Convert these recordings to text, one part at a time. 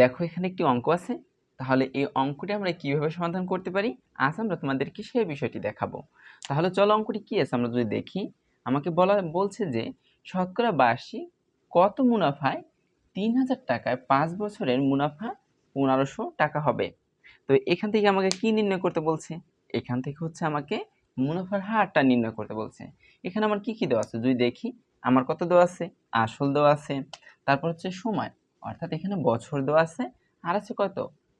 দেখো এখানে একটি অঙ্ক আছে। তাহলে এই অঙ্কটি আমরা কীভাবে সমাধান করতে পারি? আজ আমরা তোমাদেরকে সেই বিষয়টি দেখাবো। তাহলে চলো অঙ্কটি কি আছে আমরা যদি দেখি। আমাকে বলা, বলছে যে শতকরা বার্ষিক কত মুনাফায় তিন হাজার টাকায় পাঁচ বছরের মুনাফা পনেরোশো টাকা হবে? তো এখান থেকে আমাকে কি নির্ণয় করতে বলছে? এখান থেকে হচ্ছে আমাকে মুনাফার হারটা নির্ণয় করতে বলছে। এখানে আমার কি কি দেওয়া আছে? যদি দেখি, আমার কত দেওয়া আছে? আসল দেওয়া আছে। তারপর হচ্ছে সময়। অর্থাৎ এখানে বছর দেওয়া আছে, আর আছে কত?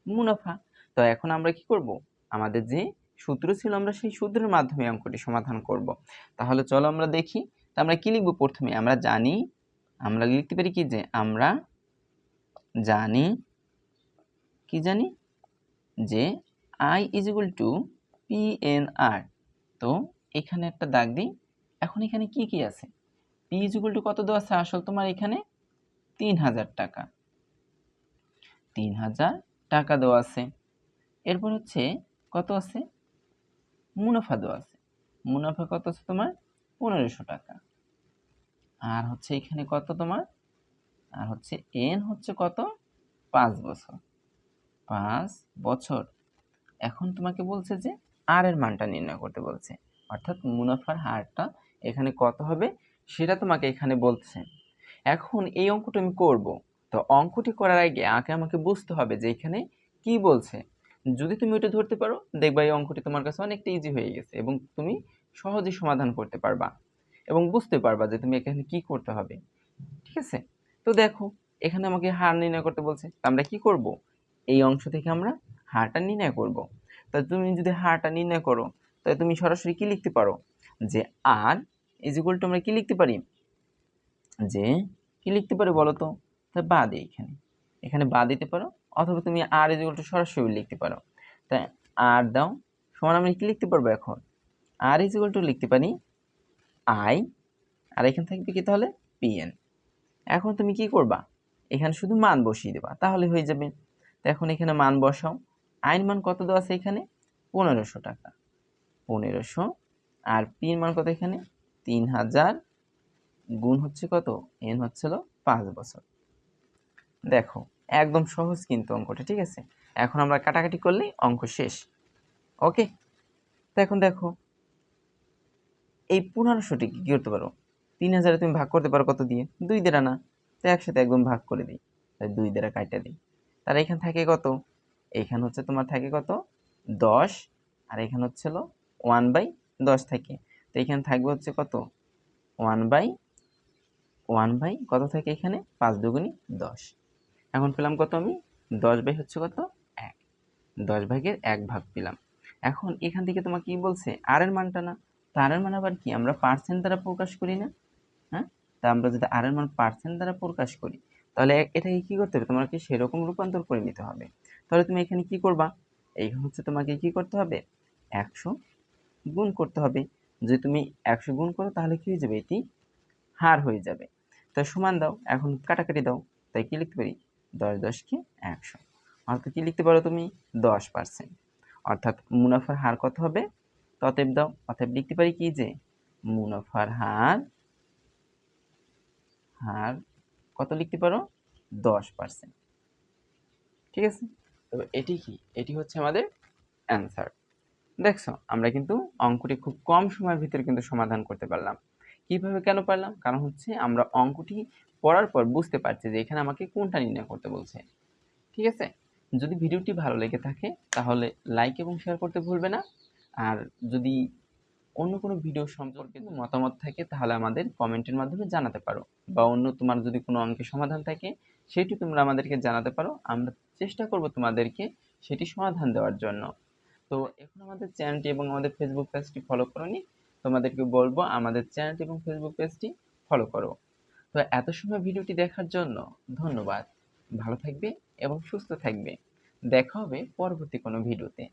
মুনাফা। তো এখন আমরা কি করব? আমাদের যে সূত্র ছিল, আমরা সেই সূত্রের মাধ্যমে অঙ্কটি সমাধান করব। তাহলে চলো আমরা দেখি। তো আমরা কি লিখব প্রথমে? আমরা জানি, আমরা লিখতে পারি কি যে, আমরা জানি, কি জানি? যে I is equal to P N R তো এখানে একটা দাগ দিই। এখন এখানে কি কি আছে? পি ইজ ইকুয়াল টু কত দেওয়া আছে? আসল তোমার এখানে তিন হাজার টাকা। তিন হাজার টাকা দেওয়া আছে। এরপর হচ্ছে কত আছে? মুনাফা দেওয়া আছে। মুনাফা কত আছে তোমার? পনেরোশো টাকা। আর হচ্ছে এখানে কত তোমার? আর হচ্ছে এন হচ্ছে কত? পাঁচ বছর। পাঁচ বছর। এখন তোমাকে বলছে যে আর এর মানটা নির্ণয় করতে বলছে। অর্থাৎ মুনাফার হারটা এখানে কত হবে? সেটা তোমাকে এখানে বলছে। এখন এই অঙ্কটা আমি করব। তো অঙ্কটি করার আগে আগে আমাকে বুঝতে হবে যে এখানে কি বলছে। যদি তুমি ওটা ধরতে পারো, দেখবা এই অঙ্কটি তোমার কাছে অনেকটা ইজি হয়ে গেছে এবং তুমি সহজেই সমাধান করতে পারবা এবং বুঝতে পারবা যে তুমি এখানে কি করতে হবে। ঠিক আছে? তো দেখো, এখানে আমাকে হার নির্ণয় করতে বলছে। আমরা কি করব? এই অংশ থেকে আমরা হারটা নির্ণয় করব। তা তুমি যদি হারটা নির্ণয় করো তাহলে তুমি সরাসরি কি লিখতে পারো? যে আর ইজ ইকুয়াল টু আমরা কি লিখতে পারি? যে কি লিখতে পারি বলো তো? তা বা দিই এখানে। এখানে বা দিতে পারো অথবা তুমি আর ইজ ইকুয়াল টু সরাসরি লিখতে পারো। তাই আর দাও, সমান আমি কি লিখতে পারব এখন? আর ইজ ইকুয়াল টু লিখতে পারি আই আর এখানে থাকবে কি তাহলে? পিএন এখন তুমি কি করবা? এখানে শুধু মান বসিয়ে দেবা, তাহলে হয়ে যাবে। তো এখন এখানে মান বসাও। আইন মান কত দেওয়া আছে এখানে? পনেরোশো টাকা। পনেরোশো, আর পির মান কত এখানে? তিন হাজার। গুণ হচ্ছে কত? এন হচ্ছিল পাঁচ বছর। দেখো, একদম সহজ কিন্তু অঙ্কটা, ঠিক আছে? এখন আমরা কাটাকাটি করলেই অঙ্ক শেষ। ওকে? তো এখন দেখো, এই পনেরোশোটি কি করতে পারো? তিন হাজারে তুমি ভাগ করতে পারো কত দিয়ে? দুই দেড়া না। তো একসাথে একদম ভাগ করে দিই। তাই দুই দেড়া কাইটা দিই। তার এখানে থাকে কত? এইখানে হচ্ছে তোমার থাকে কত? দশ। আর এখানে হচ্ছিল ওয়ান বাই দশ থাকে। তো এখানে থাকবে হচ্ছে কত? ওয়ান বাই ওয়ান বাই কত থাকে এখানে? পাঁচ দুগুনি দশ। এখন পেলাম কত আমি? দশ বাই হচ্ছে কত? এক। দশ ভাগের এক ভাগ পেলাম। এখন এখান থেকে তোমাকে কি বলছে? আর এর মানটা না। তো আর এর মান আবার কি? আমরা পার্সেন্ট দ্বারা প্রকাশ করি না? হ্যাঁ? তা আমরা যদি আর এর মান পার্সেন্ট দ্বারা প্রকাশ করি, তাহলে এটাকে কি করতে হবে? তোমাকে সেরকম রূপান্তর করে নিতে হবে। তাহলে তুমি এখানে কি করবা? এই হচ্ছে তোমাকে কি করতে হবে? একশো গুণ করতে হবে। যদি তুমি একশো গুণ করো, তাহলে কি হয়ে যাবে? এটি হার হয়ে যাবে। তো সমান দাও। এখন কাটাকাটি দাও। তাই কি লিখতে পারি? দশ দশকে একশো। অর্থাৎ কি লিখতে পারো তুমি? দশ পার্সেন্ট অর্থাৎ মুনাফার হার কত হবে? ততেব দাও। অতএব লিখতে পারি কি যে, মুনাফার হার হার কত লিখতে পারো? দশ পার্সেন্ট ঠিক আছে? তবে এটি কি? এটি হচ্ছে আমাদের অ্যান্সার দেখছ, আমরা কিন্তু অঙ্কটি খুব কম সময়ের ভিতরে কিন্তু সমাধান করতে পারলাম। কীভাবে কেন পারলাম? কারণ হচ্ছে আমরা অঙ্কটি পড়ার পর বুঝতে পারছি যে এখানে আমাকে কোনটা নির্ণয় করতে বলছে। ঠিক আছে? যদি ভিডিওটি ভালো লেগে থাকে, তাহলে লাইক এবং শেয়ার করতে ভুলবে না। আর যদি অন্য কোনো ভিডিও সম্পর্কে মতামত থাকে, তাহলে আমাদের কমেন্টের মাধ্যমে জানাতে পারো। বা অন্য তোমার যদি কোনো অঙ্কের সমাধান থাকে, সেটি তোমরা আমাদেরকে জানাতে পারো। আমরা চেষ্টা করব তোমাদেরকে সেটি সমাধান দেওয়ার জন্য। তো এখন আমাদের চ্যানেলটি এবং আমাদের ফেসবুক পেজটি ফলো করোনি তোমাদেরকে বলব, আমাদের চ্যানেলটি এবং ফেসবুক পেজটি ফলো করো। তো এত সময় ভিডিওটি দেখার জন্য ধন্যবাদ। ভালো থাকবে এবং সুস্থ থাকবে। দেখা হবে পরবর্তী কোনো ভিডিওতে।